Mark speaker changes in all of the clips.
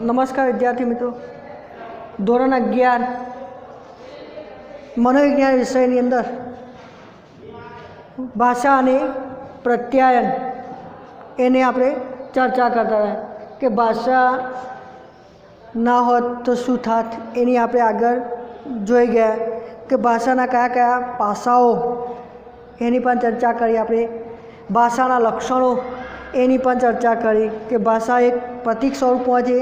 Speaker 1: નમસ્કાર વિદ્યાર્થી મિત્રો. ધોરણ અગિયાર, મનોવિજ્ઞાન વિષયની અંદર ભાષા અને પ્રત્યાયન એને આપણે ચર્ચા કરતા હતા કે ભાષા ના હોત તો શું થાત એની આપણે આગળ જોઈ ગયા કે ભાષાના કયા કયા પાસાઓ એની પણ ચર્ચા કરી આપણે. ભાષાના લક્ષણો એની પણ ચર્ચા કરી કે ભાષા એક પ્રતિક સ્વરૂપમાં છે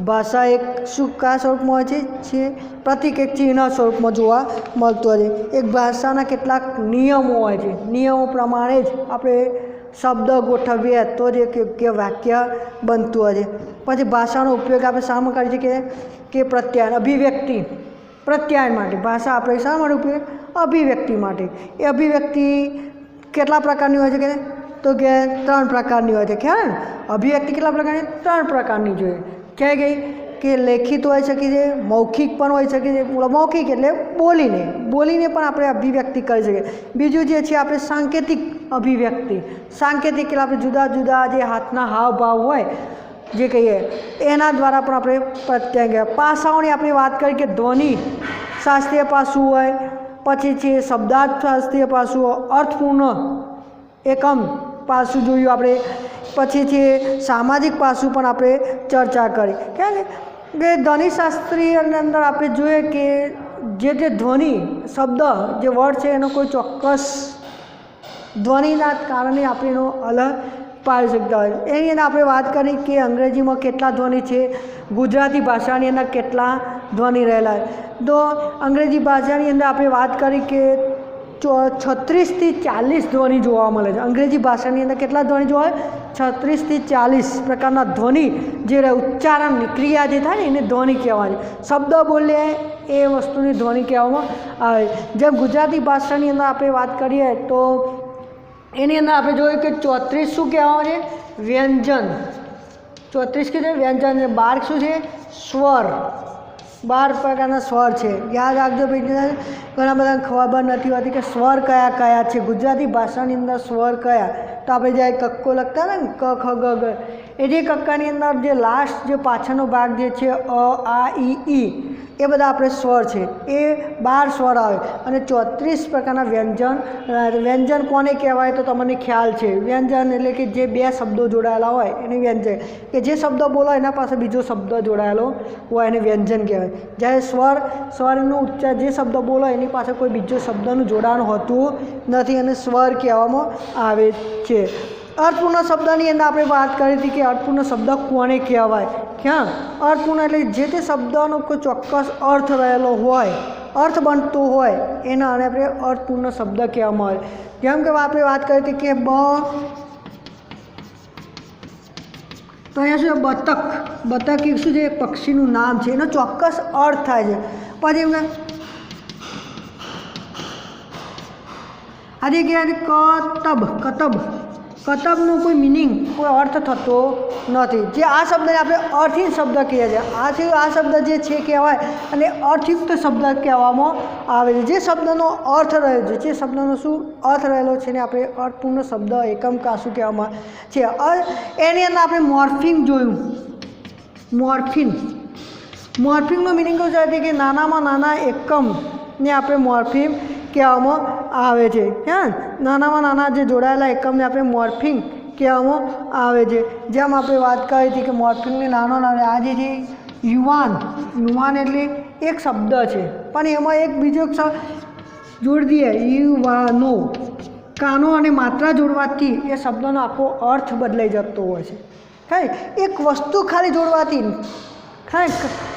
Speaker 1: ભાષા એક શું કયા સ્વરૂપમાં હોય છે? પ્રતિક એક ચિહ્ન સ્વરૂપમાં જોવા મળતું હોય છે. એક ભાષાના કેટલાક નિયમો હોય છે. નિયમો પ્રમાણે જ આપણે શબ્દ ગોઠવીએ તો જ એક યોગ્ય વાક્ય બનતું હોય છે. પછી ભાષાનો ઉપયોગ આપણે શામાં કરીએ છીએ કે પ્રત્યાયન, અભિવ્યક્તિ. પ્રત્યાયન માટે. ભાષા આપણે શા માટે ઉપયોગ અભિવ્યક્તિ માટે. એ અભિવ્યક્તિ કેટલા પ્રકારની હોય છે કે તો કે ત્રણ પ્રકારની હોય છે. ખ્યાલ અભિવ્યક્તિ કેટલા પ્રકારની? ત્રણ પ્રકારની જોઈએ ક્યાં ગઈ કે લેખિત હોઈ શકે છે મૌખિક પણ હોઈ શકે છે મૌખિક એટલે બોલીને બોલીને પણ આપણે અભિવ્યક્તિ કરી શકીએ. બીજું જે છે આપણે સાંકેતિક અભિવ્યક્તિ. સાંકેતિક એટલે આપણે જુદા જુદા જે હાથના હાવભાવ હોય, જે કહીએ, એના દ્વારા પણ આપણે કહેવાય પાસાઓની આપણે વાત કરી કે ધ્વનિ શાસ્ત્રીય પાસું હોય, પછી છે શબ્દાર્થ શાસ્ત્રીય પાસું અર્થપૂર્ણ એકમ પાસું જોયું આપણે. પછી છે સામાજિક પાસું પણ આપણે ચર્ચા કરી. કે કે ધ્વનિશાસ્ત્રીની અંદર આપણે જોઈએ કે જે તે ધ્વનિ શબ્દ જે વર્ડ છે એનો કોઈ ચોક્કસ ધ્વનિના કારણે આપણે એનો અલગ પાડી શકતા હોય. એની અંદર આપણે વાત કરી કે અંગ્રેજીમાં કેટલા ધ્વનિ છે, ગુજરાતી ભાષાની અંદર કેટલા ધ્વનિ રહેલા તો અંગ્રેજી ભાષાની અંદર આપણે વાત કરી કે છત્રીસથી ચાલીસ ધ્વનિ જોવા મળે છે. અંગ્રેજી ભાષાની અંદર કેટલા ધ્વનિ જોવા હોય? છત્રીસથી ચાલીસ પ્રકારના ધ્વનિ જે ઉચ્ચારણ, ક્રિયા જે થાય ને, એને ધ્વનિ કહેવાની. શબ્દ બોલીએ એ વસ્તુની ધ્વનિ કહેવામાં આવે. જેમ ગુજરાતી ભાષાની અંદર આપણે વાત કરીએ તો એની અંદર આપણે જોયું કે ચોત્રીસ શું કહેવામાં છે? વ્યંજન. ચોત્રીસ કે છે વ્યંજન. છે બાર શું છે? સ્વર. બાર પ્રકારના સ્વર છે. યાદ રાખજો ભાઈ ઘણા બધા ખબર નથી હોતી કે સ્વર કયા કયા છે. ગુજરાતી ભાષાની અંદર સ્વર કયા? તો આપણે જ્યારે કક્કો લખતા ને, ક, ખ, ગ ગ. એ જે કક્કાની અંદર જે લાસ્ટ જે પાછળનો ભાગ જે છે, અ, આ, ઈ ઈ, એ બધા આપણે સ્વર છે. એ બાર સ્વર આવે. અને ચોત્રીસ પ્રકારના વ્યંજન વ્યંજન કોને કહેવાય તો તમને ખ્યાલ છે. વ્યંજન એટલે કે જે બે શબ્દો જોડાયેલા હોય એને વ્યંજન. કે જે શબ્દ બોલો એના પાસે બીજો શબ્દ જોડાયેલો હોય એને વ્યંજન કહેવાય. જ્યારે સ્વર, સ્વરનું ઉચ્ચાર જે શબ્દ બોલો એની પાસે કોઈ બીજો શબ્દનું જોડાણ હોતું નથી અને સ્વર કહેવામાં આવે છે. અર્થપૂર્ણ શબ્દની અંદર આપણે વાત કરી હતી કે અર્થપૂર્ણ શબ્દ કોને કહેવાય? ક્યાં? અર્થપૂર્ણ એટલે જે તે શબ્દનો કોઈ ચોક્કસ અર્થ રહેલો હોય, અર્થ બનતો હોય, એના અને આપણે અર્થપૂર્ણ શબ્દ કહેવામાં આવે. જેમ કે આપણે વાત કરી હતી કે બ, તો અહીંયા શું બતક. બતક એક શું છે? એક પક્ષીનું નામ છે. એનો ચોક્કસ અર્થ થાય છે. પછી એમને આજે ગયા કતબ કતબ. કતબનો કોઈ મિનિંગ કોઈ અર્થ થતો નથી. જે આ શબ્દને આપણે અર્થહીન શબ્દ કહીએ છીએ. આથી આ શબ્દ જે છે કહેવાય અને અર્થયુક્ત શબ્દ કહેવામાં આવે છે જે શબ્દનો અર્થ રહ્યો છે, જે શબ્દનો શું અર્થ રહેલો છે ને આપણે અર્થપૂર્ણ શબ્દ, એકમ કાશું કહેવામાં છે. એની અંદર આપણે મોર્ફિંગ જોયું. મોર્ફિન મોર્ફિંગનો મિનિંગ શું છે? કે નાનામાં નાના એકમને આપણે મોર્ફિંગ કહેવામાં આવે છે. હે? નાનામાં નાના જે જોડાયેલા એકમને આપણે મોર્ફિંગ કહેવામાં આવે છે. જેમ આપણે વાત કરી હતી કે મોર્ફિંગને નાનો નાનો આ જે યુવાન યુવાન એટલે એક શબ્દ છે. પણ એમાં એક બીજો જોડી દઈએ. યુવાનો. કાનો અને માત્રા જોડવાથી એ શબ્દનો આખો અર્થ બદલાઈ જતો હોય છે. ખાય એક વસ્તુ ખાલી જોડવાથી ખાય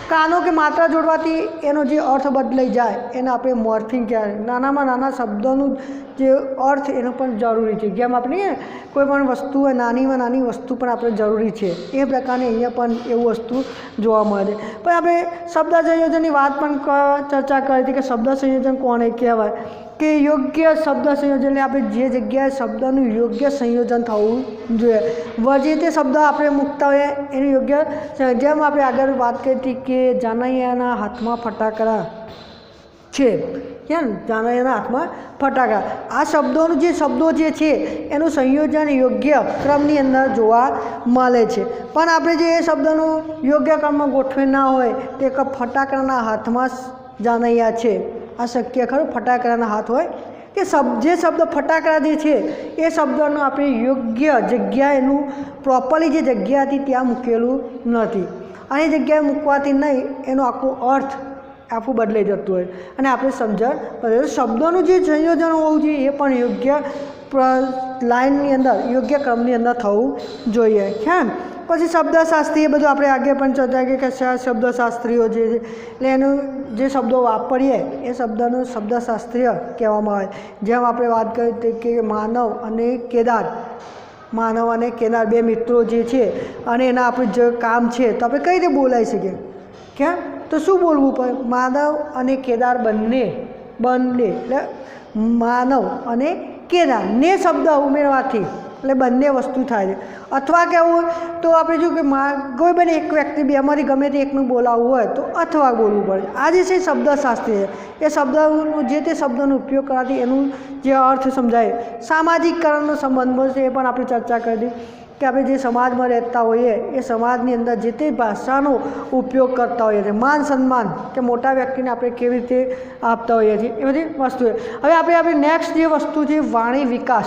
Speaker 1: કાનો કે માત્રા જોડવાથી એનો જે અર્થ બદલાઈ જાય, એને આપણે મોર્ફિંગ કહેવાય. નાનામાં નાના શબ્દોનું જે અર્થ એનો પણ જરૂરી છે. જેમ આપણે કોઈ પણ વસ્તુ નાનીમાં નાની વસ્તુ પણ આપણે જરૂરી છે. એ પ્રકારની અહીંયા પણ એવું વસ્તુ જોવા મળે છે. પણ આપણે શબ્દ સંયોજનની વાત પણ ચર્ચા કરી હતી કે શબ્દ સંયોજન કોને કહેવાય? કે યોગ્ય શબ્દ સંયોજનને આપણે જે જગ્યાએ શબ્દનું યોગ્ય સંયોજન થવું જોઈએ. જે તે શબ્દ આપણે મૂકતા હોઈએ, એનું યોગ્ય જેમ આપણે આગળ વાત કરી હતી કે જાનૈયાના હાથમાં ફટાકડા છે. કેમ? જાનૈયાના હાથમાં ફટાકડા. આ શબ્દોનું જે શબ્દો જે છે, એનું સંયોજન યોગ્ય ક્રમની અંદર જોવા મળે છે. પણ આપણે જે એ શબ્દનું યોગ્ય ક્રમમાં ગોઠવી ના હોય, તે એક ફટાકડાના હાથમાં જાનૈયા છે. આ શક્ય ખરું? ફટાકડાના હાથ હોય. કે શબ્દ જે શબ્દ ફટાકડા જે છે, એ શબ્દનું આપણે યોગ્ય જગ્યા એનું, પ્રોપરલી જે જગ્યા હતી, ત્યાં મૂકેલું નથી. એ જગ્યાએ મૂકવાથી નહીં, એનો આખો અર્થ આખું બદલાઈ જતું હોય. અને આપણે સમજણ શબ્દોનું જે સંયોજન હોવું જોઈએ, એ પણ યોગ્ય લાઇનની અંદર, યોગ્ય ક્રમની અંદર થવું જોઈએ. કેમ પછી શબ્દશાસ્ત્રી એ બધું આપણે આગળ પણ ચર્ચા કરી કે શબ્દશાસ્ત્રીઓ જે છે, એટલે એનું જે શબ્દો વાપરીએ, એ શબ્દનું શબ્દશાસ્ત્રીય કહેવામાં આવે. જેમ આપણે વાત કરી કે માનવ અને કેદાર. માનવ અને કેનાર બે મિત્રો જે છે અને એના આપણું જે કામ છે, તો આપણે કઈ રીતે બોલાવી શકીએ? ક્યાં તો શું બોલવું પડે? માનવ અને કેદાર બંને બંને એટલે માનવ અને કેદાર ને શબ્દ ઉમેરવાથી. એટલે બંને વસ્તુ થાય છે. અથવા કેવું તો આપણે જો કે કોઈ પણ એક વ્યક્તિ બેમાંથી ગમે તે એકનું બોલાવવું હોય, તો અથવા બોલવું પડે. આ જે છે શબ્દશાસ્ત્રી છે. એ શબ્દનું, જે તે શબ્દનો ઉપયોગ કરવાથી એનું જે અર્થ સમજાય. સામાજિકકરણનો સંબંધ છે એ પણ આપણે ચર્ચા કરી હતી કે આપણે જે સમાજમાં રહેતા હોઈએ, એ સમાજની અંદર જે તે ભાષાનો ઉપયોગ કરતા હોઈએ છીએ. માન સન્માન, કે મોટા વ્યક્તિને આપણે કેવી રીતે આપતા હોઈએ છીએ, એ બધી વસ્તુઓ હવે આપણે આપણે નેક્સ્ટ જે વસ્તુ છે, વાણી વિકાસ.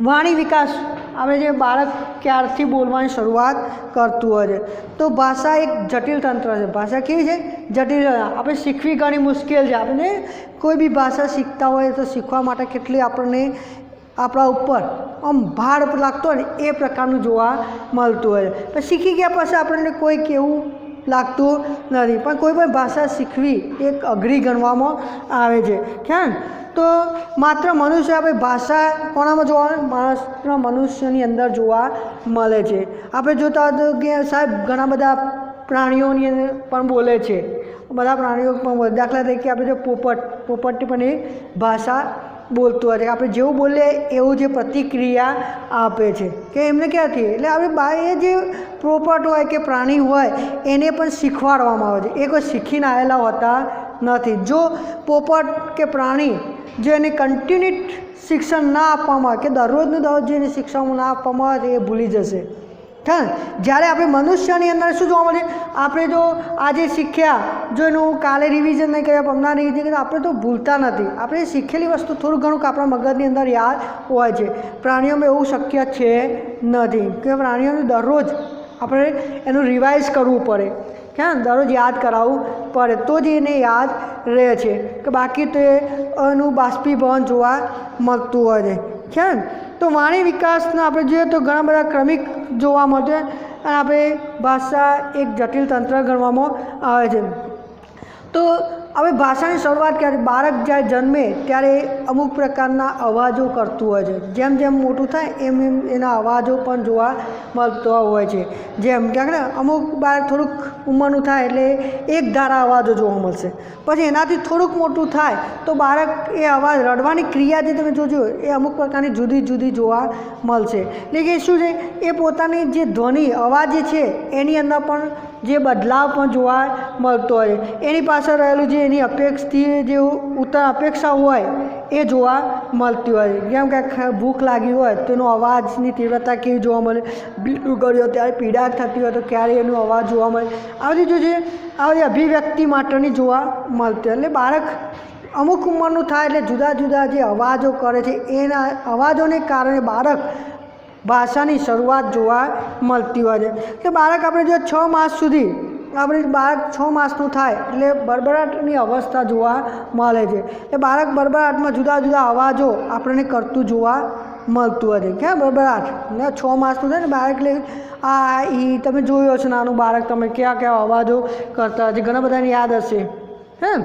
Speaker 1: વાણી વિકાસ. આપણે જે બાળક ક્યારથી બોલવાની શરૂઆત કરતું હોય છે. તો ભાષા એક જટિલ તંત્ર છે. ભાષા કેવી છે? જટિલ આપણે શીખવી ઘણી મુશ્કેલ છે. આપણે કોઈ બી ભાષા શીખતા હોય તો શીખવા માટે કેટલી આપણને આપણા ઉપર આમ ભાર લાગતો હોય ને એ પ્રકારનું જોવા મળતું હોય છે. શીખી ગયા પછી આપણને કોઈ કેવું લાગતું નથી. પણ કોઈ પણ ભાષા શીખવી એક અઘરી ગણવામાં આવે છે. ખ્યાલ? તો માત્ર મનુષ્ય આપણે ભાષા કોણામાં જોવા માણસના મનુષ્યની અંદર જોવા મળે છે. આપણે જોતા હતો કે સાહેબ ઘણા બધા પ્રાણીઓની પણ બોલે છે. બધા પ્રાણીઓ પણ દાખલા તરીકે આપણે જો પોપટ પોપટ પણ એ ભાષા બોલતું હોય છે. આપણે જેવું બોલીએ એવું જે પ્રતિક્રિયા આપે છે. કે એમને ક્યાંથી એટલે આપણે બા એ જે પોપટ હોય કે પ્રાણી હોય, એને પણ શીખવાડવામાં આવે છે. એ કોઈ શીખીને આવેલા હોતા નથી. જો પોપટ કે પ્રાણી જો એને કન્ટિન્યુ શિક્ષણ ના આપવામાં આવે, કે દરરોજનું દરરોજ એની શિક્ષણ ના આપવામાં આવે એ ભૂલી જશે. હા જ્યારે આપણે મનુષ્યની અંદર શું જોવા મળે? આપણે જો આજે શીખ્યા, જો એનું કાલે રિવિઝન નહીં કર્યા, હમણાં નહીં કર્યા, આપણે તો ભૂલતા નથી. આપણે શીખેલી વસ્તુ થોડું ઘણું આપણા મગજની અંદર યાદ હોય છે. પ્રાણીઓમાં એવું શક્ય છે નથી. કે પ્રાણીઓને દરરોજ આપણે એનું રિવાઇઝ કરવું પડે. ક્યાં દરરોજ યાદ કરાવવું પડે, તો જ એને યાદ રહે છે કે બાકી તો એનું બાષ્પીભવન જોવા મળતું હોય છે. ખ્યાલ તો વાણી વિકાસના આપણે જોઈએ તો ઘણા બધા ક્રમિક જોવા મળશે છે અને આપણે ભાષા એક જટિલ તંત્ર ગણવામાં આવે છે. તો હવે ભાષાની શરૂઆત ક્યારે બાળક જ્યારે જન્મે ત્યારે અમુક પ્રકારના અવાજો કરતું હોય છે. જેમ જેમ મોટું થાય એમ એમ એના અવાજો પણ જોવા મળતા હોય છે. જેમ ક્યાંક ને અમુક બાળક થોડુંક ઉંમરનું થાય એટલે એક ધારા અવાજો જોવા મળશે. પછી એનાથી થોડુંક મોટું થાય તો બાળક એ અવાજ રડવાની ક્રિયા જે તમે જોજો એ અમુક પ્રકારની જુદી જુદી જોવા મળશે. એટલે કે શું છે? એ પોતાની જે ધ્વનિ અવાજ જે છે એની અંદર પણ જે બદલાવ પણ જોવા મળતો હોય. એની પાછળ રહેલું જે એની અપેક્ષથી જે ઉત્તર અપેક્ષા હોય, એ જોવા મળતી હોય. જેમ કે ભૂખ લાગી હોય તો એનો અવાજની તીવ્રતા કેવી જોવા મળે? બીટું કર્યો ત્યારે પીડા થતી હોય, તો ક્યારે એનો અવાજ જોવા મળે? આ બધી જો છે આ બધી અભિવ્યક્તિ માટેની જોવા મળતી એટલે બાળક અમુક ઉંમરનું થાય, એટલે જુદા જુદા જે અવાજો કરે છે, એના અવાજોને કારણે બાળક ભાષાની શરૂઆત જોવા મળતી હોય છે. કે બાળક આપણે જો છ માસ સુધી, આપણે બાળક છ માસનું થાય એટલે બરબરાટની અવસ્થા જોવા મળે છે. એ બાળક બરબરાટમાં જુદા જુદા અવાજો આપણને કરતું જોવા મળતું છે. ક્યાં બરબરાટ, ને છ માસનું થાય ને બાળક એટલે આ, ઈ, તમે જોયો છો નાનું બાળક, તમે કયા કયા અવાજો કરતા હશે, ઘણા બધાને યાદ હશે. હે?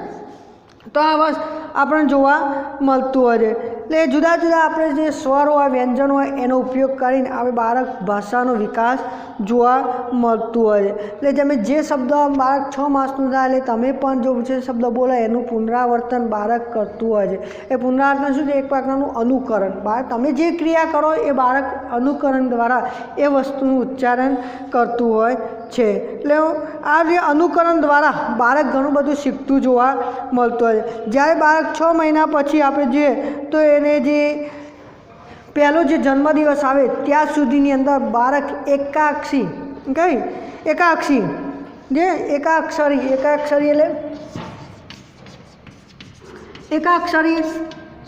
Speaker 1: તો આ બસ આપણને જોવા મળતું હોય છે. એટલે જુદા જુદા આપણે જે સ્વર હોય, વ્યંજન હોય, એનો ઉપયોગ કરીને આપણે બાળક ભાષાનો વિકાસ જોવા મળતું હોય એટલે તમે જે શબ્દ બાળક છ માસનું થાય, એટલે તમે પણ જો જે શબ્દ બોલો, એનું પુનરાવર્તન બાળક કરતું હોય છે. એ પુનરાવર્તન શું છે? એક પ્રકારનું અનુકરણ. બાળક, તમે જે ક્રિયા કરો એ બાળક અનુકરણ દ્વારા એ વસ્તુનું ઉચ્ચારણ કરતું હોય છે. એટલે આ જે અનુકરણ દ્વારા બાળક ઘણું બધું શીખતું જોવા મળતું હોય જ્યારે બાળક છ મહિના પછી આપણે જોઈએ તો એને જે પહેલો જે જન્મદિવસ આવે ત્યાં સુધીની અંદર બાળક એકાક્ષી, કઈ? એકાક્ષી, જે એકાક્ષરી એકાક્ષરી એટલે એકાક્ષરી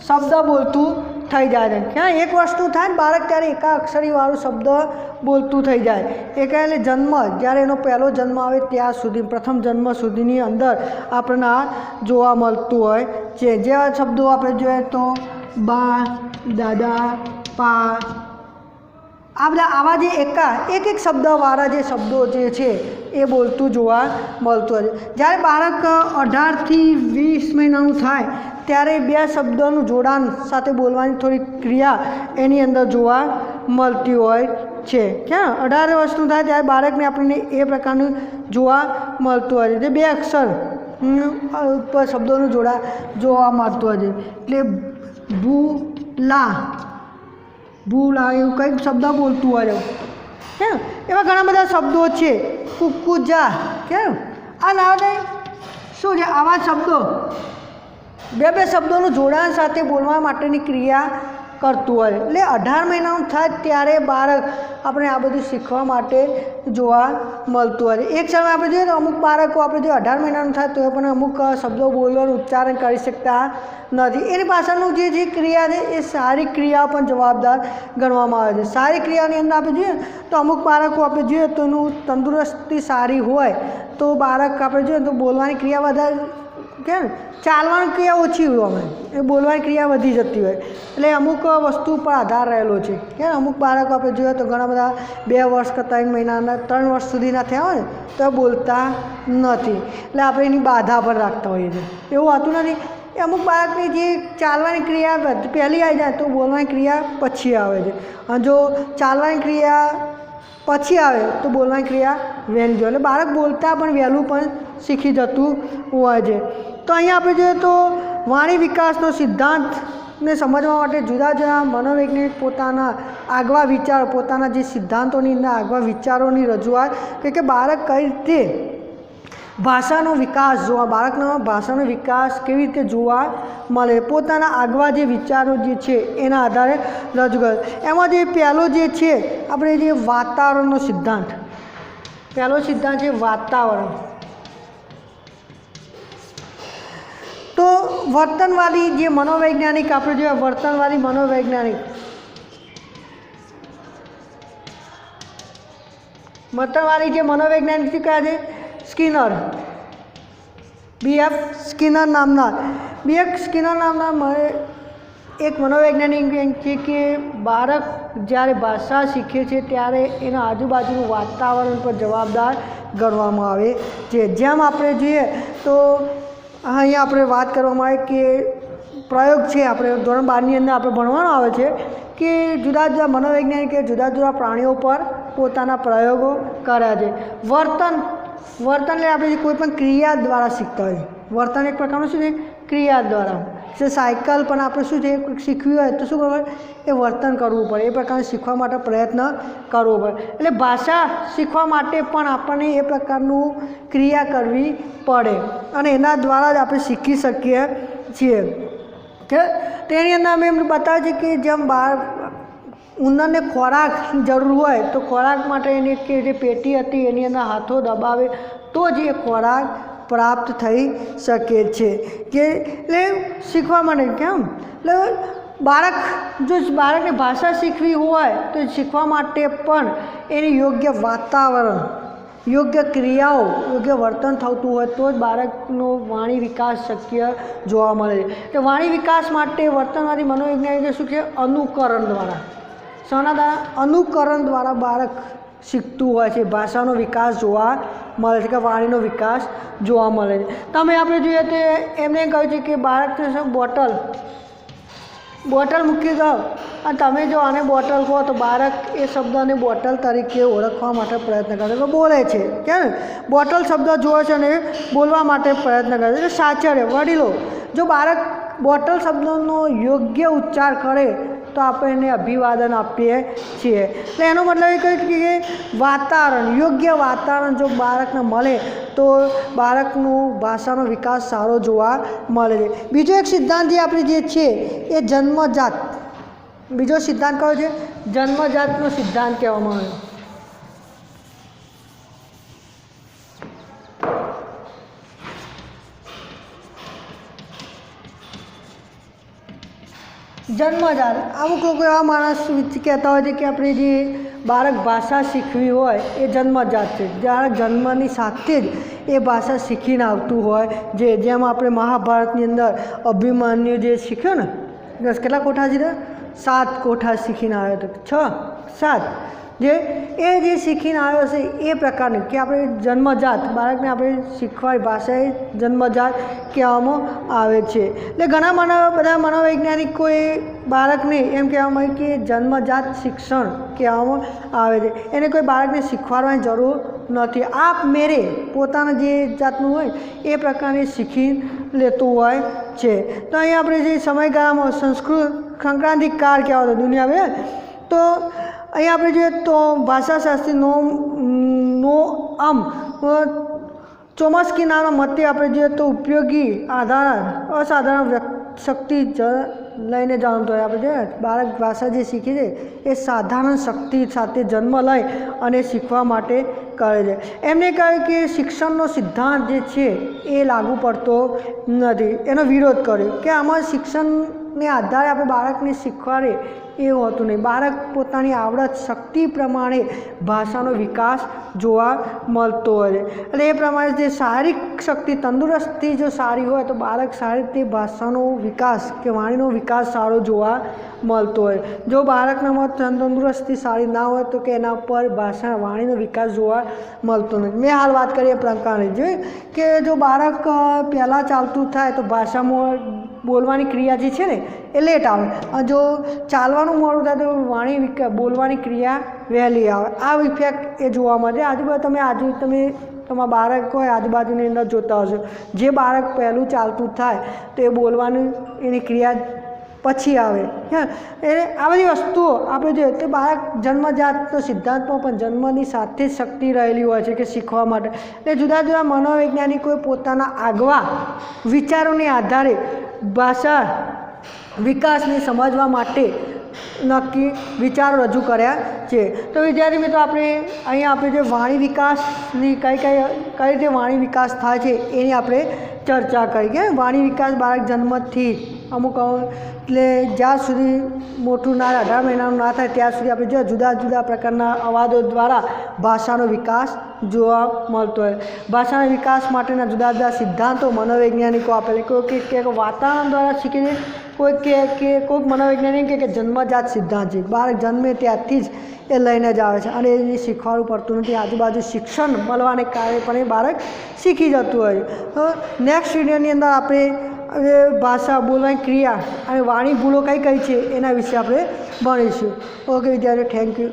Speaker 1: શબ્દ બોલતું થઈ જાય છે. ક્યાં એક વસ્તુ થાય ને બાળક ત્યારે એકાક્ષરીવાળું શબ્દ બોલતું થઈ જાય. એ એટલે જન્મ, જ્યારે એનો પહેલો જન્મ આવે ત્યાં સુધી, પ્રથમ જન્મ સુધીની અંદર આપણને જોવા મળતું હોય છે. જેવા શબ્દો આપણે જોઈએ તો બા, દાદા, પા આ બધા આવા જે એકા, એક એક શબ્દવાળા જે શબ્દો જે છે, એ બોલતું જોવા મળતું હોય જ્યારે બાળક અઢારથી વીસ મહિનાનું થાય, ત્યારે બે શબ્દોનું જોડાણ સાથે બોલવાની થોડી ક્રિયા એની અંદર જોવા મળતી હોય છે. ક્યાં? અઢાર વર્ષનું થાય ત્યારે બાળકને આપણને એ પ્રકારનું જોવા મળતું હોય છે. બે અક્ષર ઉપર શબ્દોનું જોડા જોવા મળતું હોય છે. એટલે ભૂ લા ભૂલ આ એવું કંઈક શબ્દ બોલતું હોય હે એવા ઘણા બધા શબ્દો છે. કુકુજા કેમ? આ ના શું છે? આવા શબ્દો. બે બે શબ્દોનું જોડાણ સાથે બોલવા માટેની ક્રિયા કરતું હોય. એટલે અઢાર મહિનાનું થાય ત્યારે બાળક આપણે આ બધું શીખવા માટે જોવા મળતું હોય. એક સમય આપણે જોઈએ તો અમુક બાળકો આપણે જો અઢાર મહિનાનું થાય તો પણ અમુક શબ્દો બોલવાનું ઉચ્ચારણ કરી શકતા નથી. એની પાછળનું જે જે ક્રિયા છે એ સારી ક્રિયા પણ જવાબદાર ગણવામાં આવે છે. સારી ક્રિયાની અંદર આપણે જોઈએ તો અમુક બાળકો આપણે જોઈએ તો એનું તંદુરસ્તી સારી હોય તો બાળક આપણે જોઈએ તો બોલવાની ક્રિયા વધારે કે ને ચાલવાની ક્રિયા ઓછી હોય અમે એ બોલવાની ક્રિયા વધી જતી હોય. એટલે અમુક વસ્તુ પર આધાર રહેલો છે. કે અમુક બાળકો આપણે જોઈએ તો ઘણા બધા બે વર્ષ કે ત્રણ મહિનાના, ત્રણ વર્ષ સુધીના થયા હોય તો બોલતા નથી. એટલે આપણે એની બાધા પર રાખતા હોઈએ છીએ. એવું હોતું નથી. એ અમુક બાળકની જે ચાલવાની ક્રિયા પહેલી આવી જાય તો બોલવાની ક્રિયા પછી આવે છે. અને જો ચાલવાની ક્રિયા પછી આવે, તો બોલવાની ક્રિયા વહેલી જોઈએ એટલે બાળક બોલતા પણ વહેલું પણ શીખી જતું હોય છે. તો અહીંયા આપણે જોઈએ તો વાણી વિકાસનો સિદ્ધાંતને સમજવા માટે જુદા જુદા મનોવૈજ્ઞાનિક પોતાના આગવા વિચારો, પોતાના જે સિદ્ધાંતોની અંદર આગવા વિચારોની રજૂઆત કે કે બાળક કઈ રીતે ભાષાનો વિકાસ જોવા, બાળકનો ભાષાનો વિકાસ કેવી રીતે જોવા મળે, પોતાના આગવા જે વિચારો જે છે એના આધારે રજૂ કરે. એમાં જે પહેલો જે છે, આપણે જે વાતાવરણનો સિદ્ધાંત. પહેલો સિદ્ધાંત છે વાતાવરણ. તો વર્તનવાદી જે મનોવૈજ્ઞાનિક, આપણે જોઈએ વર્તનવાદી મનોવૈજ્ઞાનિક. વર્તનવાદી જે મનોવૈજ્ઞાનિક કયા છે? સ્કિનર. બી એફ સ્કિનર નામના. બી એફ સ્કિનર નામના મને એક મનોવૈજ્ઞાનિક છે કે બાળક જ્યારે ભાષા શીખે છે ત્યારે એના આજુબાજુનું વાતાવરણ પર જવાબદાર ગણવામાં આવે છે. જેમ આપણે જોઈએ તો અહીંયા આપણે વાત કરવામાં આવે કે પ્રયોગ છે આપણે, ધોરણ બારની અંદર આપણે ભણવાનો આવે છે કે જુદા જુદા મનોવૈજ્ઞાનિકે જુદા જુદા પ્રાણીઓ પર પોતાના પ્રયોગો કર્યા છે. વર્તન વર્તન એટલે આપણે કોઈ પણ ક્રિયા દ્વારા શીખતા હોય વર્તન એક પ્રકારનું શું છે? ક્રિયા દ્વારા. જે સાયકલ પણ આપણે શું છે શીખવી હોય તો શું કરવું એ વર્તન કરવું પડે. એ પ્રકારે શીખવા માટે પ્રયત્ન કરવો પડે. એટલે ભાષા શીખવા માટે પણ આપણને એ પ્રકારનું ક્રિયા કરવી પડે અને એના દ્વારા જ આપણે શીખી શકીએ છીએ. કે તેની અંદર અમે એમને બતાવે છે કે જેમ બાર ઉંદરને ખોરાક જરૂર હોય તો ખોરાક માટે એની કે જે પેટી હતી એની અંદર હાથો દબાવે તો જ એ ખોરાક પ્રાપ્ત થઈ શકે છે. કે એટલે શીખવા માટે કેમ? એટલે બાળક, જો બાળકને ભાષા શીખવી હોય તો શીખવા માટે પણ એને યોગ્ય વાતાવરણ, યોગ્ય ક્રિયાઓ, યોગ્ય વર્તન થતું હોય તો જ બાળકનો વાણી વિકાસ શક્ય જોવા મળે છે. તો વાણી વિકાસ માટે વર્તનવાદી મનોવૈજ્ઞાનિકે શું છે અનુકરણ દ્વારા. દ્વારા અનુકરણ દ્વારા બાળક શીખતું હોય છે, ભાષાનો વિકાસ જોવા મળે છે કે વાણીનો વિકાસ જોવા મળે છે. તમે આપણે જોઈએ તો એમને કહ્યું છે કે બાળકને છે બોટલ. બોટલ મૂકી દો. અને તમે જો આને બોટલ કહો તો બાળક એ શબ્દને બોટલ તરીકે ઓળખવા માટે પ્રયત્ન કરે તો બોલે છે કે બોટલ શબ્દ જોવે છે અને બોલવા માટે પ્રયત્ન કરે છે. સાચરે વડીલો, જો બાળક બોટલ શબ્દનો યોગ્ય ઉચ્ચાર કરે તો આપણે એને અભિવાદન આપીએ છીએ. એટલે એનો મતલબ એ કહ્યું કે વાતાવરણ, યોગ્ય વાતાવરણ જો બાળકને મળે તો બાળકનું ભાષાનો વિકાસ સારો જોવા મળે છે. બીજો એક સિદ્ધાંત જે આપણે જે છે એ જન્મજાત. બીજો સિદ્ધાંત કયો છે? જન્મજાતનો સિદ્ધાંત કહેવામાં આવે. જન્મજાત. અમુક લોકો એવા માણસ કહેતા હોય છે કે આપણે જે બાળક ભાષા શીખવી હોય એ જન્મજાત છે. જ્યારે જન્મની સાથે જ એ ભાષા શીખીને આવતું હોય, જે જેમ આપણે મહાભારતની અંદર અભિમન્યુ જે શીખ્યો ને દસ કેટલા કોઠા છે? સાત કોઠા શીખીને આવ્યો હતો છ, સાત. જે એ જે શીખીને આવ્યો છે એ પ્રકારની કે આપણે જન્મજાત, બાળકને આપણે શીખવાય ભાષા એ જન્મજાત કહેવામાં આવે છે. એટલે ઘણા મનો બધા મનોવૈજ્ઞાનિકોએ બાળકને એમ કહેવામાં આવે કે જન્મજાત શિક્ષણ કહેવામાં આવે છે. એને કોઈ બાળકને શીખવાડવાની જરૂર નથી. આપ મેરે પોતાના જે જાતનું હોય એ પ્રકારની શીખી લેતું હોય છે. તો અહીં આપણે જે સમયગાળામાં સંસ્કૃત, સંક્રાંતિક કાળ કહેવાતો દુનિયા તો અહીં આપણે જોઈએ તો ભાષાશાસ્ત્રીનો નો આમ ચોમાસ્કીના મતે આપણે જોઈએ તો ઉપયોગી, આધાર, અસાધારણ શક્તિ જ લઈને જાણતો હોય. આપણે જોઈએ, બાળક ભાષા જે શીખે છે, એ સાધારણ શક્તિ સાથે જન્મ લઈ અને શીખવા માટે કરે છે. એમને કહે કે શિક્ષણનો સિદ્ધાંત જે છે, એ લાગુ પડતો નથી. એનો વિરોધ કર્યો કે આમાં શિક્ષણને આધારે આપણે બાળકને શીખવાડે એવું હોતું નહીં. બાળક પોતાની આવડત શક્તિ પ્રમાણે ભાષાનો વિકાસ જોવા મળતો હોય એટલે એ પ્રમાણે જે શારીરિક શક્તિ, તંદુરસ્તી જો સારી હોય, તો બાળક સારી રીતે ભાષાનો વિકાસ કે વાણીનો વિકાસ સારો જોવા મળતો હોય. જો બાળકનામાં તંદુરસ્તી સારી ના હોય, તો કે એના પર ભાષા વાણીનો વિકાસ જોવા મળતો નથી મેં હાલ વાત કરી એ પ્રકારની જે. કે જો બાળક પહેલાં ચાલતું થાય તો ભાષામાં બોલવાની ક્રિયા જે છે ને એ લેટ આવે. જો ચાલવાનું મોડું થાય તો વાણી બોલવાની ક્રિયા વહેલી આવે. આ ઇફેક્ટ એ જોવા મળે. આજુબાજુ તમે, આજુ તમે, તમારા બાળક હોય, આજુબાજુની અંદર જોતા હશો. જે બાળક પહેલું ચાલતું થાય તો એ બોલવાની, એની ક્રિયા પછી આવે. હા? એ આ બધી વસ્તુઓ આપણે જોઈએ તો બાળક જન્મજાતનો સિદ્ધાંતમાં, પણ જન્મની સાથે જ શક્તિ રહેલી હોય છે કે શીખવા માટે. એટલે જુદા જુદા મનોવૈજ્ઞાનિકોએ પોતાના આગવા વિચારોને આધારે ભાષા વિકાસને સમજવા માટે નક્કી વિચારો રજૂ કર્યા છે. તો વિદ્યાર્થી મિત્રો, આપણે અહીંયા આપણે જે વાણી વિકાસની કઈ કઈ કઈ રીતે વાણી વિકાસ થાય છે એની આપણે ચર્ચા કરી. કે વાણી વિકાસ બાળક જન્મથી અમુક એટલે જ્યાં સુધી મોટું ના અઢાર મહિનાનું ના થાય ત્યાં સુધી આપણે જો જુદા જુદા પ્રકારના અવાજો દ્વારા ભાષાનો વિકાસ જોવા મળતો હોય. ભાષાના વિકાસ માટેના જુદા જુદા સિદ્ધાંતો મનોવૈજ્ઞાનિકો આપેલા કોઈ કે વાતાવરણ દ્વારા શીખીને, કોઈ કે કે કોઈક મનોવૈજ્ઞાનિક કે જન્મજાત સિદ્ધાંત છે. બાળક જન્મે ત્યારથી જ એ લઈને જ આવે છે અને એ શીખવાડવું પડતું નથી. આજુબાજુ શિક્ષણ મળવાને કારણે પણ એ બાળક શીખી જતું હોય નેક્સ્ટ વિડીયોની અંદર આપણે હવે ભાષા બોલવાની ક્રિયા અને વાણી ભૂલો કઈ કઈ છે એના વિશે આપણે ભણીશું. ઓકે વિદ્યાર્થીઓ થેન્ક યુ